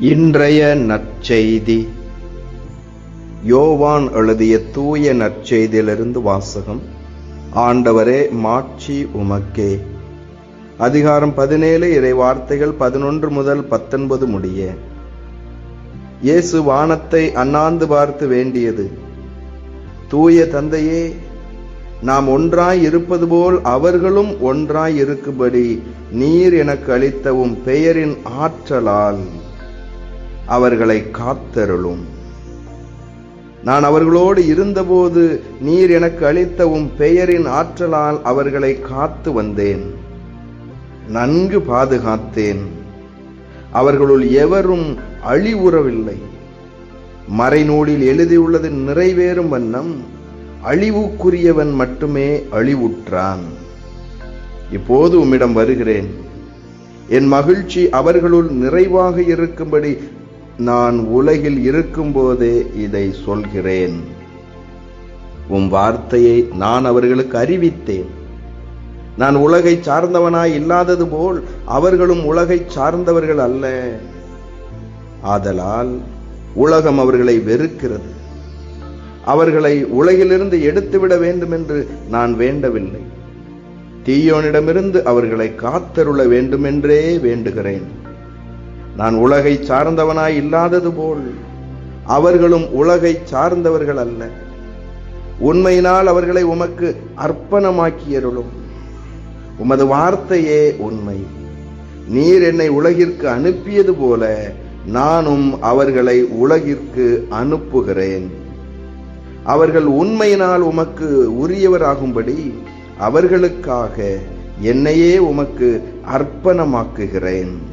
இன்றைய நற்செய்தி. யோவான் எழுதிய தூய நற்செய்தியிலிருந்து வாசகம். ஆண்டவரே மாட்சி உமக்கே. அதிகாரம் பதினேழு இறை வார்த்தைகள் பதினொன்று முதல் பத்தொன்பது முடிய. இயேசு வானத்தை அண்ணாந்து பார்த்து வேண்டியது. தூய தந்தையே நாம் ஒன்றாய் இருப்பது போல் அவர்களும் ஒன்றாய் இருக்கும்படி நீர் எனக்கு அளித்தவும் பெயரின் ஆற்றலால். அவர்களை காத்தருளும். நான் அவர்களோடு இருந்தபோது நீர் எனக்கு அளித்த உம் பெயரின் ஆற்றலால் அவர்களை காத்து வந்தேன். நன்கு பாதுகாத்தேன். அவர்களுள் எவரும் அழிவுறவில்லை மறைநூலில் எழுதியுள்ளது நிறைவேறும் வண்ணம் அழிவுக்குரியவன் மட்டுமே அழிவுற்றான். இப்போது உம்மிடம் வருகிறேன். என் மகிழ்ச்சி அவர்களுள் நிறைவாக இருக்கும்படி நான் உலகில் இருக்கும்போதே இதை சொல்கிறேன். உம் வார்த்தையை நான் அவர்களுக்கு அறிவித்தேன். நான் உலகை சார்ந்தவனாய் இல்லாதது போல் அவர்களும் உலகை சார்ந்தவர்கள் அல்ல. ஆதலால் உலகம் அவர்களை வெறுக்கிறது. அவர்களை உலகிலிருந்து எடுத்துவிட வேண்டும் என்று நான் வேண்டவில்லை. தீயோனிடமிருந்து அவர்களை காத்தருள வேண்டுமென்றே வேண்டுகிறேன். நான் உலகை சார்ந்தவனாய் இல்லாதது போல். அவர்களும் உலகை சார்ந்தவர்கள் அல்ல. உண்மையினால் அவர்களை உமக்கு அர்ப்பணமாக்கியருளும். உமது வார்த்தையே உண்மை. நீர் என்னை உலகிற்கு அனுப்பியது போல நானும் அவர்களை உலகிற்கு அனுப்புகிறேன். அவர்கள் உண்மையினால் உமக்கு உரியவராகும்படி அவர்களுக்காக என்னையே உமக்கு அர்ப்பணமாக்குகிறேன்.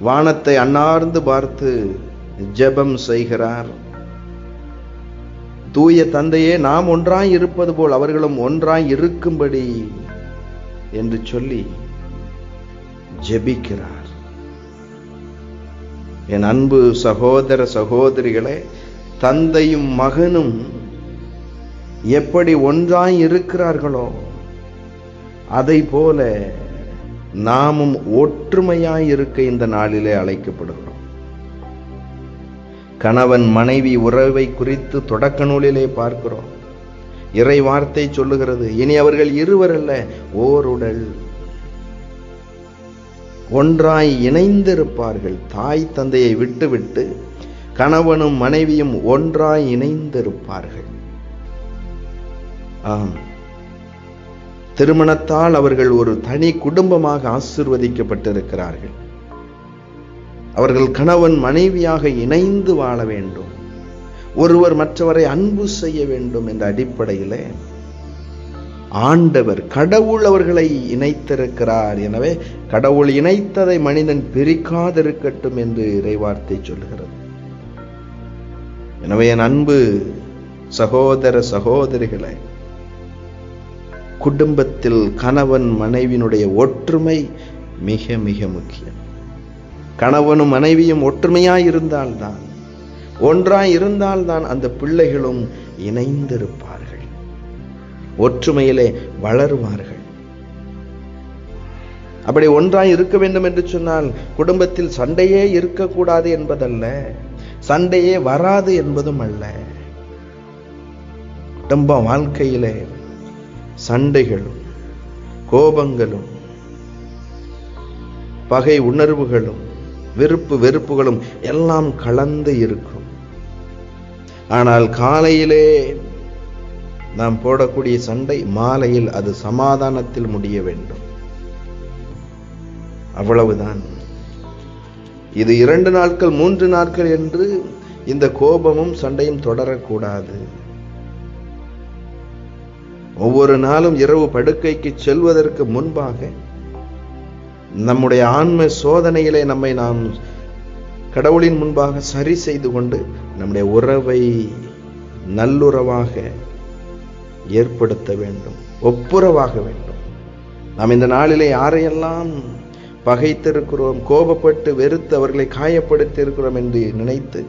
வானத்தை அன்னார்ந்து பார்த்து ஜெபம் செய்கிறார். தூய தந்தையே நாம் ஒன்றாய் இருப்பது போல் அவர்களும் ஒன்றாய் இருக்கும்படி என்று சொல்லி ஜெபிக்கிறார். என் அன்பு சகோதர சகோதரிகளே தந்தையும் மகனும் எப்படி ஒன்றாய் இருக்கிறார்களோ அதை போல நாமும் ஒற்றுமையாய் இருக்க இந்த நாளிலே அழைக்கப்படுகிறோம். கணவன் மனைவி உறவை குறித்து தொடக்க நூலிலே பார்க்கிறோம். இறை வார்த்தை சொல்லுகிறது இனி அவர்கள் இருவர் அல்ல ஓருடல். ஒன்றாய் இணைந்திருப்பார்கள் தாய் தந்தையை விட்டுவிட்டு கணவனும் மனைவியும் ஒன்றாய் இணைந்திருப்பார்கள். ஆம். திருமணத்தால் அவர்கள் ஒரு தனி குடும்பமாக ஆசிர்வதிக்கப்பட்டிருக்கிறார்கள். அவர்கள் கணவன் மனைவியாக இணைந்து வாழ வேண்டும். ஒருவர் மற்றவரை அன்பு செய்ய வேண்டும் என்ற அடிப்படையிலே ஆண்டவர் கடவுள் அவர்களை இணைத்திருக்கிறார் எனவே கடவுள் இணைத்ததை மனிதன் பிரிக்காதிருக்கட்டும் என்று இறைவார்த்தை சொல்கிறது. எனவே என் அன்பு சகோதர சகோதரிகளை குடும்பத்தில் கணவன் மனைவியினுடைய ஒற்றுமை மிக மிக முக்கியம். கணவனும் மனைவியும் ஒற்றுமையாய் இருந்தால்தான் ஒன்றாய் இருந்தால்தான் அந்த பிள்ளைகளும் இணைந்திருப்பார்கள். ஒற்றுமையிலே வளருவார்கள். அப்படி ஒன்றாய் இருக்க வேண்டும் என்று சொன்னால் குடும்பத்தில் சண்டையே இருக்கக்கூடாது என்பதல்ல. சண்டையே வராது என்பதும் அல்ல. குடும்ப வாழ்க்கையிலே சண்டைகளும் கோபங்களும் பகை உணர்வுகளும் விருப்பு வெறுப்புகளும் எல்லாம் கலந்து இருக்கும். ஆனால் காலையிலே நாம் போடக்கூடிய சண்டை மாலையில் அது சமாதானத்தில் முடிய வேண்டும். அவ்வளவுதான். இது இரண்டு நாட்கள் மூன்று நாட்கள் என்று இந்த கோபமும் சண்டையும் தொடரக்கூடாது. ஒவ்வொரு நாளும் இரவு படுக்கைக்கு செல்வதற்கு முன்பாக நம்முடைய ஆன்ம சோதனையிலே நம்மை நாம் கடவுளின் முன்பாக சரி செய்து கொண்டு நம்முடைய உறவை நல்லுறவாக ஏற்படுத்த வேண்டும் ஒப்புரவாக வேண்டும். நாம் இந்த நாளிலே யாரையெல்லாம் பகைத்திருக்கிறோம் கோபப்பட்டு வெறுத்து அவர்களை காயப்படுத்தி இருக்கிறோம் என்று நினைத்து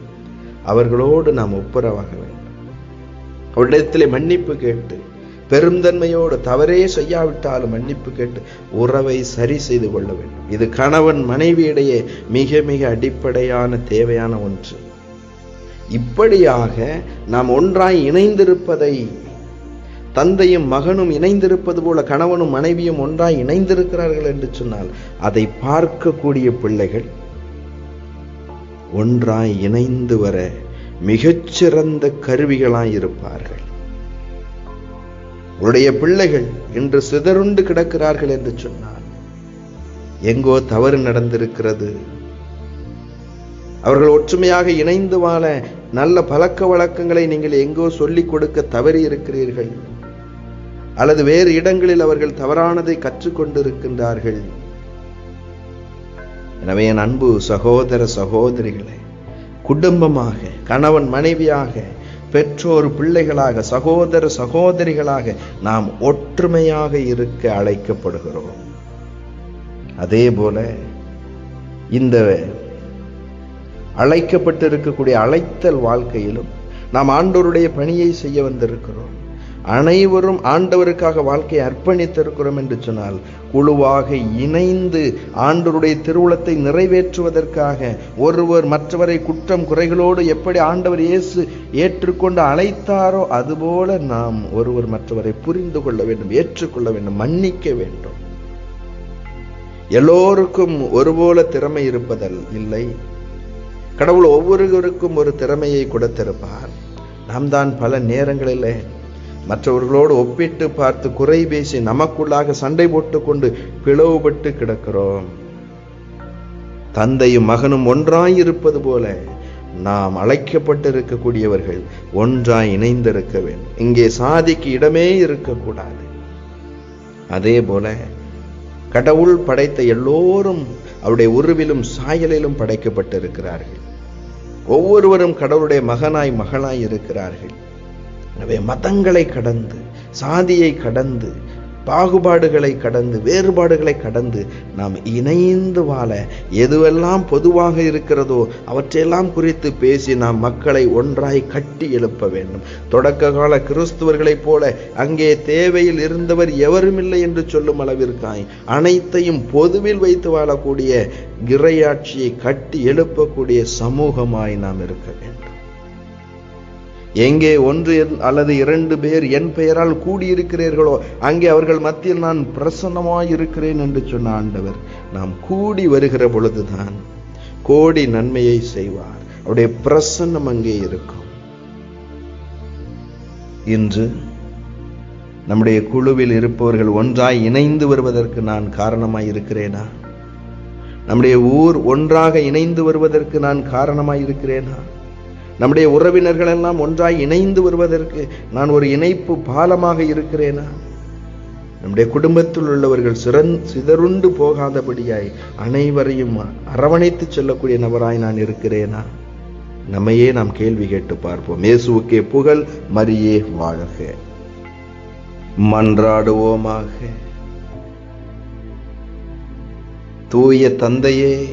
அவர்களோடு நாம் ஒப்புரவாக வேண்டும். அவரிடத்திலே மன்னிப்பு கேட்டு பெருந்தன்மையோடு தவறே செய்யாவிட்டாலும் மன்னிப்பு கேட்டு உறவை சரி செய்து கொள்ள வேண்டும். இது கணவன் மனைவியிடையே மிக மிக அடிப்படையான தேவையான ஒன்று. இப்படியாக நாம் ஒன்றாய் இணைந்திருப்பதை தந்தையும் மகனும் இணைந்திருப்பது போல கணவனும் மனைவியும் ஒன்றாய் இணைந்திருக்கிறார்கள் என்று சொன்னால் அதை பார்க்கக்கூடிய பிள்ளைகள் ஒன்றாய் இணைந்து வர மிகச்சிறந்த கருவிகளாய் இருப்பார்கள். உடைய பிள்ளைகள் இன்று சிதறுண்டு கிடக்கிறார்கள் என்று சொன்னால் எங்கோ தவறு நடந்திருக்கிறது. அவர்கள் ஒற்றுமையாக இணைந்து வாழ நல்ல பழக்க வழக்கங்களை நீங்கள் எங்கோ சொல்லிக் கொடுக்க தவறி இருக்கிறீர்கள். அல்லது வேறு இடங்களில் அவர்கள் தவறானதை கற்றுக்கொண்டிருக்கின்றார்கள் எனவே என் அன்பு சகோதர சகோதரிகளே குடும்பமாக கணவன் மனைவியாக பெற்றோர் பிள்ளைகளாக சகோதர சகோதரிகளாக நாம் ஒற்றுமையாக இருக்க அழைக்கப்படுகிறோம். அதே போல இந்த அழைக்கப்பட்டு இருக்கக்கூடிய அழைத்தல் வாழ்க்கையிலும் நாம் ஆண்டோருடைய பணியை செய்ய வந்திருக்கிறோம். அனைவரும் ஆண்டவருக்காக வாழ்க்கையை அர்ப்பணித்திருக்கிறோம் என்று சொன்னால் குழுவாக இணைந்து ஆண்டவருடைய திருவுளத்தை நிறைவேற்றுவதற்காக ஒருவர் மற்றவரை குற்றம் குறைகளோடு எப்படி ஆண்டவர் இயேசு ஏற்றுக்கொண்டு அழைத்தாரோ அதுபோல நாம் ஒருவர் மற்றவரை புரிந்து கொள்ள வேண்டும் ஏற்றுக்கொள்ள வேண்டும் மன்னிக்க வேண்டும். எல்லோருக்கும் ஒருபோல திறமை இருப்பதல் இல்லை. கடவுள் ஒவ்வொருவருக்கும் ஒரு திறமையை கொடுத்திருப்பார். நாம் தான் பல நேரங்களில் மற்றவர்களோடு ஒப்பிட்டு பார்த்து குறை பேசி நமக்குள்ளாக சண்டை போட்டுக்கொண்டு பிளவுபட்டு கிடக்கிறோம். தந்தையும் மகனும் ஒன்றாயிருப்பது போல நாம் அழைக்கப்பட்டு இருக்கக்கூடியவர்கள் ஒன்றாய் இணைந்திருக்க வேண்டும். இங்கே சாதிக்கு இடமே இருக்கக்கூடாது. அதே போல கடவுள் படைத்த எல்லோரும் அவருடைய உருவிலும் சாயலிலும் படைக்கப்பட்டிருக்கிறார்கள். ஒவ்வொருவரும் கடவுளுடைய மகனாய் மகளாய் இருக்கிறார்கள். எனவே மதங்களை கடந்து சாதியை கடந்து பாகுபாடுகளை கடந்து வேறுபாடுகளை கடந்து நாம் இணைந்து வாழ எதுவெல்லாம் பொதுவாக இருக்கிறதோ அவற்றையெல்லாம் குறித்து பேசி நாம் மக்களை ஒன்றாய் கட்டி எழுப்ப வேண்டும். தொடக்க கால கிறிஸ்துவர்களைப் போல அங்கே தேவையில் இருந்தவர் எவருமில்லை என்று சொல்லும் அளவிற்காய் அனைத்தையும் பொதுவில் வைத்து வாழக்கூடிய இறையாட்சியை கட்டி எழுப்பக்கூடிய சமூகமாய் நாம் இருக்க வேண்டும். எங்கே ஒன்று அல்லது இரண்டு பேர் என் பெயரால் கூடியிருக்கிறீர்களோ அங்கே அவர்கள் மத்தியில் நான் பிரசன்னமாய் இருக்கிறேன் என்று சொன்ன ஆண்டவர் நாம் கூடி வருகிற பொழுதுதான் கோடி நன்மையை செய்வார். அவருடைய பிரசன்னம் அங்கே இருக்கும். இன்று நம்முடைய குழுவில் இருப்பவர்கள் ஒன்றாய் இணைந்து வருவதற்கு நான் காரணமாய் இருக்கிறேனா நம்முடைய ஊர் ஒன்றாக இணைந்து வருவதற்கு நான் காரணமாய் இருக்கிறேனா நம்முடைய உறவினர்கள் எல்லாம் ஒன்றாய் இணைந்து வருவதற்கு நான் ஒரு இணைப்பு பாலமாக இருக்கிறேனா? நம்முடைய குடும்பத்தில் உள்ளவர்கள் சிறந் சிதறுண்டு போகாதபடியாய் அனைவரையும் அரவணைத்து செல்லக்கூடிய நபராய் நான் இருக்கிறேனா? நம்மையே நாம் கேள்வி கேட்டு பார்ப்போம். இயேசுவுக்கே புகழ் மரியே வாழ்க. மன்றாடுவோமாக. தூய தந்தையே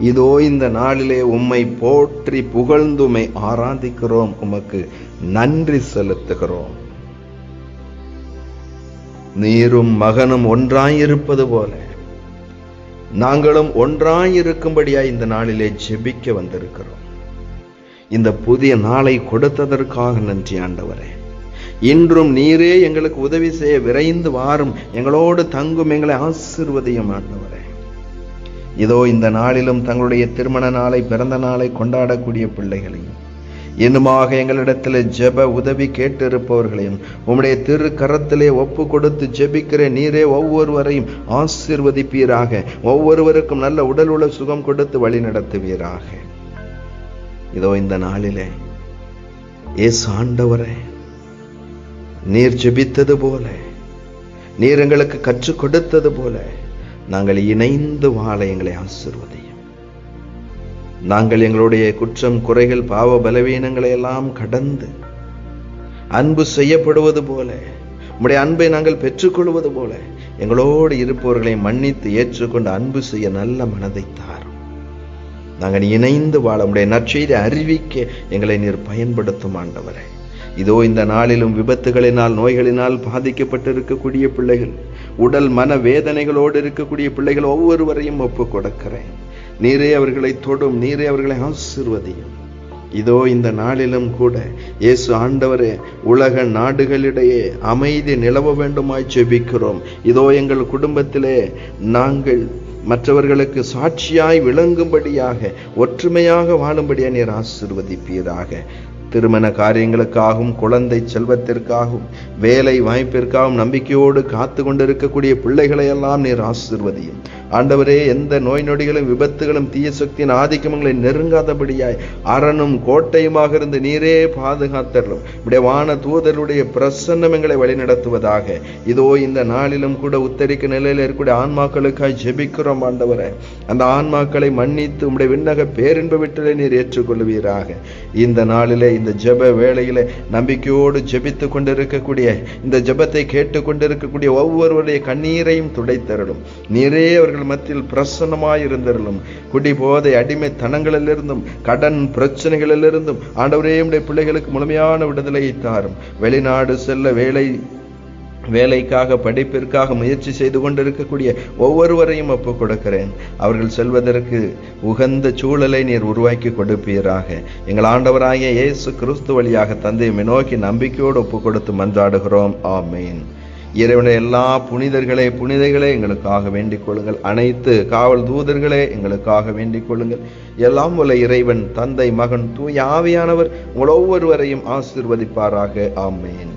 இதோ இந்த நாளிலே உம்மை போற்றி புகழ்ந்துமை ஆராதிக்கிறோம். உமக்கு நன்றி செலுத்துகிறோம். நீரும் மகனும் ஒன்றாயிருப்பது போல நாங்களும் ஒன்றாயிருக்கும்படியா இந்த நாளிலே ஜெபிக்க வந்திருக்கிறோம். இந்த புதிய நாளை கொடுத்ததற்காக நன்றி ஆண்டவரே. இன்றும் நீரே எங்களுக்கு உதவி செய்ய விரைந்து வாரும். எங்களோடு தங்கும் எங்களை ஆசிர்வதையும் ஆண்டவரே. இதோ இந்த நாளிலும் தங்களுடைய திருமண நாளை பிறந்த நாளை கொண்டாடக்கூடிய பிள்ளைகளையும் இன்னுமாக எங்களிடத்தில் ஜெப உதவி கேட்டிருப்பவர்களையும் உம்முடைய திரு கரத்திலே ஒப்பு கொடுத்து ஜெபிக்கிற நீரே ஒவ்வொருவரையும் ஆசிர்வதிப்பீராக. ஒவ்வொருவருக்கும் நல்ல உடல் உள்ள சுகம் கொடுத்து வழி நடத்துவீராக. இதோ இந்த நாளிலே ஏசு ஆண்டவரே நீர் ஜெபித்தது போல நீர் எங்களுக்கு கற்றுக் கொடுத்தது போல நாங்கள் இணைந்து வாழ எங்களை ஆசிர்வதையும். நாங்கள் எங்களுடைய குற்றம் குறைகள் பாவ பலவீனங்களை எல்லாம் கடந்து அன்பு செய்யப்படுவது போல உம்முடைய அன்பை நாங்கள் பெற்றுக்கொள்வது போல எங்களோடு இருப்பவர்களை மன்னித்து ஏற்றுக்கொண்டு அன்பு செய்ய நல்ல மனதை தாரும். நாங்கள் இணைந்து வாழ உடைய நற்செய்தி அறிவிக்க எங்களை நீர் பயன்படுத்தும் ஆண்டவரே. இதோ இந்த நாளிலும் விபத்துகளினால் நோய்களினால் பாதிக்கப்பட்டிருக்கக்கூடிய பிள்ளைகள் உடல் மன வேதனைகளோடு இருக்கக்கூடிய பிள்ளைகள் ஒவ்வொருவரையும் ஒப்பு கொடுக்கிறேன் நீரே அவர்களை தொடும் நீரே அவர்களை ஆசிர்வதியும். இதோ இந்த நாளிலும் கூட இயேசு ஆண்டவரே உலக நாடுகளிடையே அமைதி நிலவ வேண்டுமாய் செபிக்கிறோம் இதோ எங்கள் குடும்பத்திலே நாங்கள் மற்றவர்களுக்கு சாட்சியாய் விளங்கும்படியாக ஒற்றுமையாக வாழும்படியாக நீர் ஆசிர்வதிப்பீராக. திருமண காரியங்களுக்காகவும் குழந்தை செல்வத்திற்காகவும் வேலை வாய்ப்பிற்காகவும் நம்பிக்கையோடு காத்து கொண்டிருக்கக்கூடிய பிள்ளைகளை எல்லாம் நீர் ஆசிர்வதியும். ஆண்டவரே எந்த நோய் நொடிகளும் விபத்துகளும் தீய சக்தியின் ஆதிக்கங்களை நெருங்காதபடியாய் அரணும் கோட்டையுமாக இருந்து நீரே பாதுகாத்தரலும். இப்படிய வான தூதருடைய பிரசன்னம் எங்களை வழிநடத்துவதாக. இதோ இந்த நாளிலும் கூட உத்தரிக்க நிலையில் இருக்கக்கூடிய ஆன்மாக்களுக்காய் ஜெபிக்கிறோம் ஆண்டவரே. அந்த ஆன்மாக்களை மன்னித்து உம்முடைய விண்ணக பேரின்ப விட்டலை நீர் ஏற்றுக்கொள்வீராக. இந்த நாளிலே இந்த ஜெப வேளையில் நம்பிக்கையோடு ஜெபித்து கொண்டிருக்கக்கூடிய இந்த ஜெபத்தை கேட்டு கொண்டிருக்கக்கூடிய ஒவ்வொருவருடைய கண்ணீரையும் துடைத்தரலும் நீரே அவர்கள் மத்தியில் பிரசன்னமாயிருந்தருளும். குடி போதை அடிமைத்தனங்களிலிருந்தும் கடன் பிரச்சனைகளிலிருந்தும் ஆண்டவரே பிள்ளைகளுக்கு முழுமையான விடுதலையை தாரும். வெளிநாடு செல்ல வேலை வேலைக்காக படிப்பிற்காக முயற்சி செய்து கொண்டிருக்கக்கூடிய ஒவ்வொருவரையும் ஒப்பு கொடுக்கிறேன். அவர்கள் செல்வதற்கு உகந்த சூழலை நீர் உருவாக்கி கொடுப்பீராக. எங்கள் ஆண்டவராகிய இயேசு கிறிஸ்து வழியாக தந்தையை நோக்கி நம்பிக்கையோடு ஒப்பு கொடுத்து மன்றாடுகிறோம். ஆமேன். இறைவனுடைய எல்லா புனிதர்களே புனிதைகளே எங்களுக்காக வேண்டிக் கொள்ளுங்கள். அனைத்து காவல் தூதர்களே எங்களுக்காக வேண்டிக் கொள்ளுங்கள். எல்லாம் உள்ள இறைவன் தந்தை மகன் தூய் ஆவியானவர் உங்கள் ஒவ்வொருவரையும் ஆசிர்வதிப்பாராக. ஆமேன்.